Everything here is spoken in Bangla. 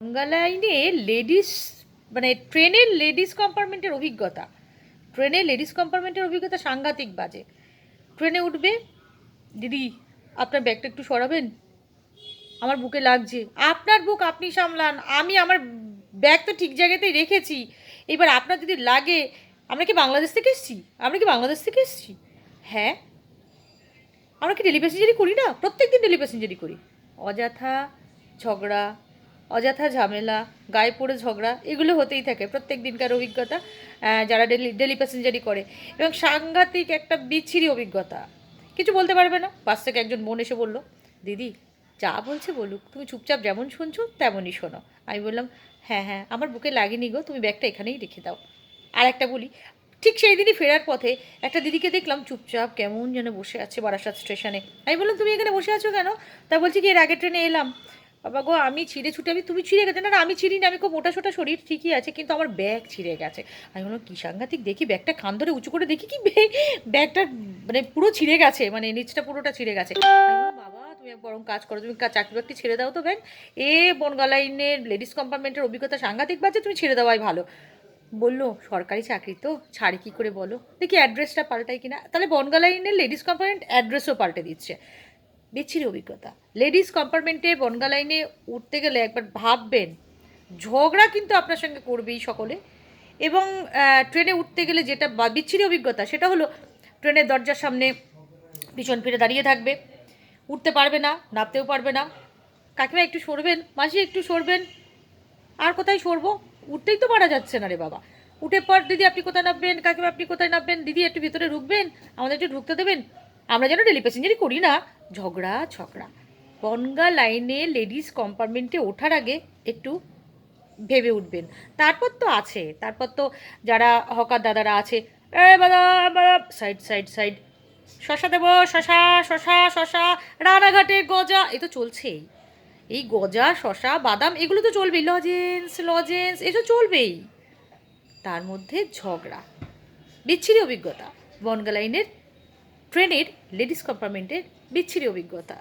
গঙ্গা লাইনে লেডিস মানে ট্রেনের লেডিস কম্পার্টমেন্টের অভিজ্ঞতা। ট্রেনে লেডিস কম্পার্টমেন্টের অভিজ্ঞতা সাংঘাতিক বাজে। ট্রেনে উঠবে, দিদি, আপনার ব্যাগটা একটু সরাবেন? আমার বুকে লাগছে। আপনার বুক আপনি সামলান, আমি আমার ব্যাগ তো ঠিক জায়গাতেই রেখেছি। এবার আপনার যদি লাগে, আমরা কি বাংলাদেশ থেকে এসেছি? আমরা কি বাংলাদেশ থেকে এসেছি? হ্যাঁ। আমরা কি ডেলি প্যাসেঞ্জারি করি না? প্রত্যেক দিন ডেলি প্যাসেঞ্জারি করি। অযথা ঝগড়া অযথা ঝামেলা, গায়ে পড়ে ঝগড়া, এগুলো হতেই থাকে প্রত্যেক দিনকার অভিজ্ঞতা যারা ডেলি ডেলি প্যাসেঞ্জারি করে। এবং সাংঘাতিক একটা বিচ্ছিরি অভিজ্ঞতা। কিছু বলতে পারবে না? বাস থেকে একজন বোন এসে বলল, দিদি, যা বলছে বলুক, তুমি চুপচাপ যেমন শুনছো, তেমনই শোনো। আমি বললাম হ্যাঁ হ্যাঁ আমার বুকে লাগেনি গো, তুমি ব্যাগটা এখানেই রেখে দাও। আর একটা বলি, ঠিক সেই দিনই ফেরার পথে একটা দিদিকে দেখলাম চুপচাপ কেমন যেন বসে আছে বারাসাত স্টেশনে। আমি বললাম, তুমি এখানে বসে আছো কেন? তা বলছি কি, এর আগে ট্রেনে এলাম। বাবা গো, আমি ছিঁড়ে ছুটে, আমি, তুমি ছিঁড়ে গেছে। না আমি ছিঁড়ি না আমি খুব মোটা সোটা শরীর ঠিকই আছে, কিন্তু আমার ব্যাগ ছিঁড়ে গেছে। আমি বললাম, কী সাংঘাতিক, দেখি ব্যাগটা খান ধরে উঁচু করে, দেখি কি ব্যাগটা মানে পুরো ছিঁড়ে গেছে মানে নিচটা পুরোটা ছিঁড়ে গেছে। বাবা, তুমি বরং কাজ করো, তুমি চাকরি বাকরি ছেড়ে দাও তো ব্যাগ। এ বনগা লাইনের লেডিস কম্পার্টমেন্টের অভিজ্ঞতা সাংঘাতিক বাজে, তুমি ছেড়ে দেওয়াই ভালো। বলল, সরকারি চাকরি তো, ছাড়ে কী করে বলো? দেখি অ্যাড্রেসটা পাল্টাই কিনা। তাহলে বনগা লাইনের লেডিস কম্পার্টমেন্ট অ্যাড্রেসও পাল্টে দিচ্ছে। বিচ্ছিরি অভিজ্ঞতা। লেডিস কম্পার্টমেন্টে বনগা লাইনে উঠতে গেলে একবার ভাববেন, ঝগড়া কিন্তু আপনার সঙ্গে করবেই সকলে। এবং ট্রেনে উঠতে গেলে যেটা বিচ্ছিরি অভিজ্ঞতা, সেটা হলো ট্রেনের দরজার সামনে পিছন ফিরে দাঁড়িয়ে থাকবে। উঠতে পারবে না, নামতেও পারবে না। কাকিমা একটু সরবেন, মাসি একটু সরবেন, আর কোথায় সরবো? উঠতেই তো পারা যাচ্ছে না রে বাবা। উঠে পর, দিদি আপনি কোথায় নামবেন? কাকিমা আপনি কোথায় নামবেন? দিদি একটু ভিতরে ঢুকবেন? আমাদের একটু ঢুকতে দেবেন? আমরা যেন ডেলি প্যাসেঞ্জারই করি না। ঝগড়া ঝগড়া। বনগা লাইনে লেডিস কম্পার্টমেন্টে ওঠার আগে একটু ভেবে উঠবেন। তারপর তো আছে, তারপর তো যারা হকার দাদারা আছে সাইড সাইড সাইড শশা দেবো, শশা শশা শশা, রানাঘাটে গজা। এ তো চলছেই। এই গজা, শশা, বাদাম, এগুলো তো চলবেই। লজেন্স লজেন্স এসব চলবেই। তার মধ্যে ঝগড়া। বিচ্ছিরি অভিজ্ঞতা। বনগা লাইনের ট্রেনের লেডিস কম্পার্টমেন্টের বিচ্ছিরি অভিজ্ঞতা।